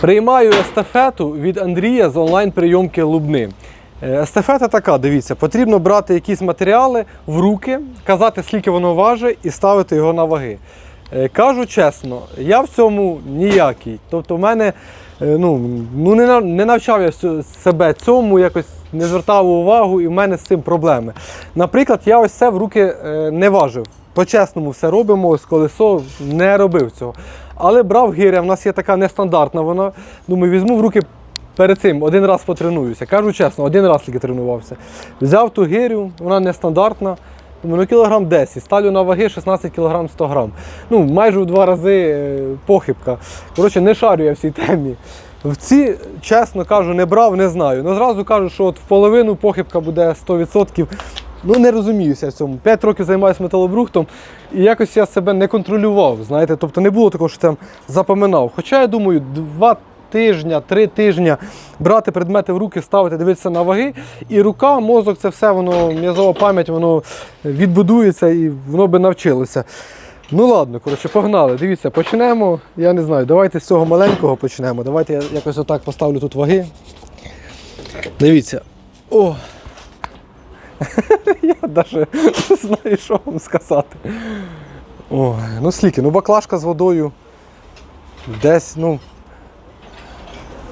Приймаю естафету від Андрія з онлайн-прийомки Лубни. Е, Естафета така, дивіться, потрібно брати якісь матеріали в руки, казати, скільки воно важить, і ставити його на ваги. Е, Кажу чесно, я в цьому ніякий. Тобто, в мене е, ну, ну не, навчав я себе цьому, якось не звертав увагу, і в мене з цим проблеми. Наприклад, я ось це в руки не важив. По-чесному все робимо, ось колесо не робив цього. Але брав гиря, в нас є така нестандартна вона. Думаю, візьму в руки перед цим, один раз потренуюся. Кажу чесно, один раз тільки тренувався. Взяв ту гирю, вона нестандартна. Думаю, ну кілограм 10, ставлю на ваги 16 кілограм 100 грам. Ну, майже в два рази е, похибка. Коротше, не шарю я в цій темі. В ці, чесно кажу, не брав, не знаю. Ну зразу кажу, що от в половину похибка буде 100%. Ну не розуміюся в цьому. П'ять років займаюся металобрухтом і якось я себе не контролював. Знаєте, тобто не було такого, що там запам'ятав. Хоча я думаю, два тижня, три тижня брати предмети в руки, ставити, дивитися на ваги, і рука, мозок, це все воно, м'язова пам'ять, воно відбудується і воно би навчилося. Ну ладно, коротше, погнали. Дивіться, почнемо. Я не знаю, давайте з цього маленького почнемо. Давайте я якось отак поставлю тут ваги. Дивіться. О! Я навіть не знаю, що вам сказати. Ой, ну скільки, ну баклажка з водою. Десь, ну.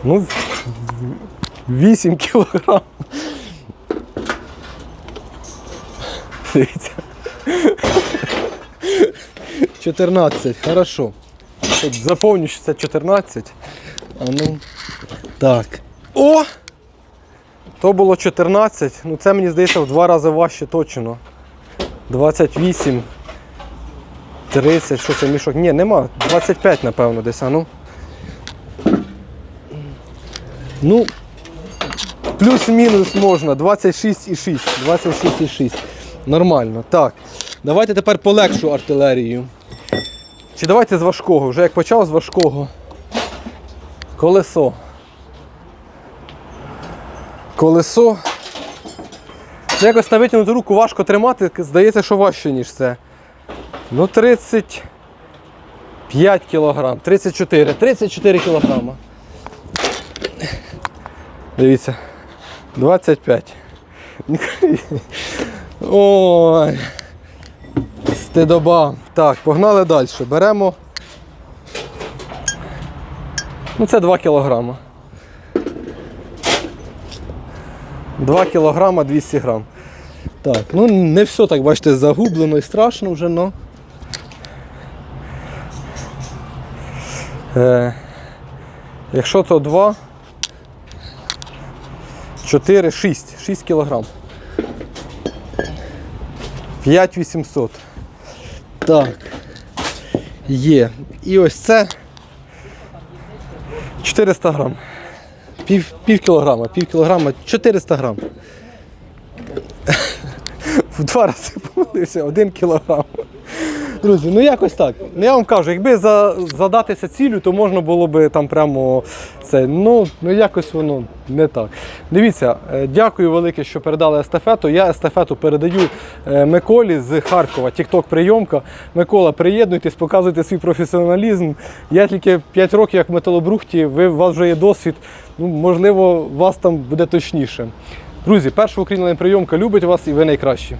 Ну, 8 кілограм. Дивіться. 14, хорошо. Тут заповню, що це 14. А ну. Так. О! То було 14, ну це мені здається в два рази важче точно. 28. 30, що це мішок? Ні, нема. 25, напевно, десь, а ну. Ну, плюс-мінус можна. 26,6. 26,6. Нормально. Так. Давайте тепер полегшу артилерію. Чи давайте з важкого? Вже як почав з важкого. Колесо. Колесо. Якось на витягнуту руку важко тримати, здається, що важче, ніж це. Ну, 35 кілограм, 34, 34 кілограма. Дивіться. 25. Ой. Стидоба. Так, погнали далі. Беремо. Ну, це 2 кілограма. 2 кілограма 200 грам. Так, ну не все так, бачите, загублено і страшно вже, но. Е, якщо то 2, 4, 6, 6 кілограм. 5800. Так. Є. І ось це 400 грам. Пів, пів кілограма, пів кілограма, 400 грам. В два рази помилився, один кілограм. Друзі, ну якось так. Ну я вам кажу, якби за, задатися цілю, то можна було би там прямо це. Ну, ну якось воно не так. Дивіться, е, дякую велике, що передали естафету. Я естафету передаю е, Миколі з Харкова, Тікток прийомка. Микола, приєднуйтесь, показуйте свій професіоналізм. Я тільки 5 років як в металобрухті, ви, у вас вже є досвід. Ну, можливо, вас там буде точніше. Друзі, перша українська прийомка любить вас і ви найкращі.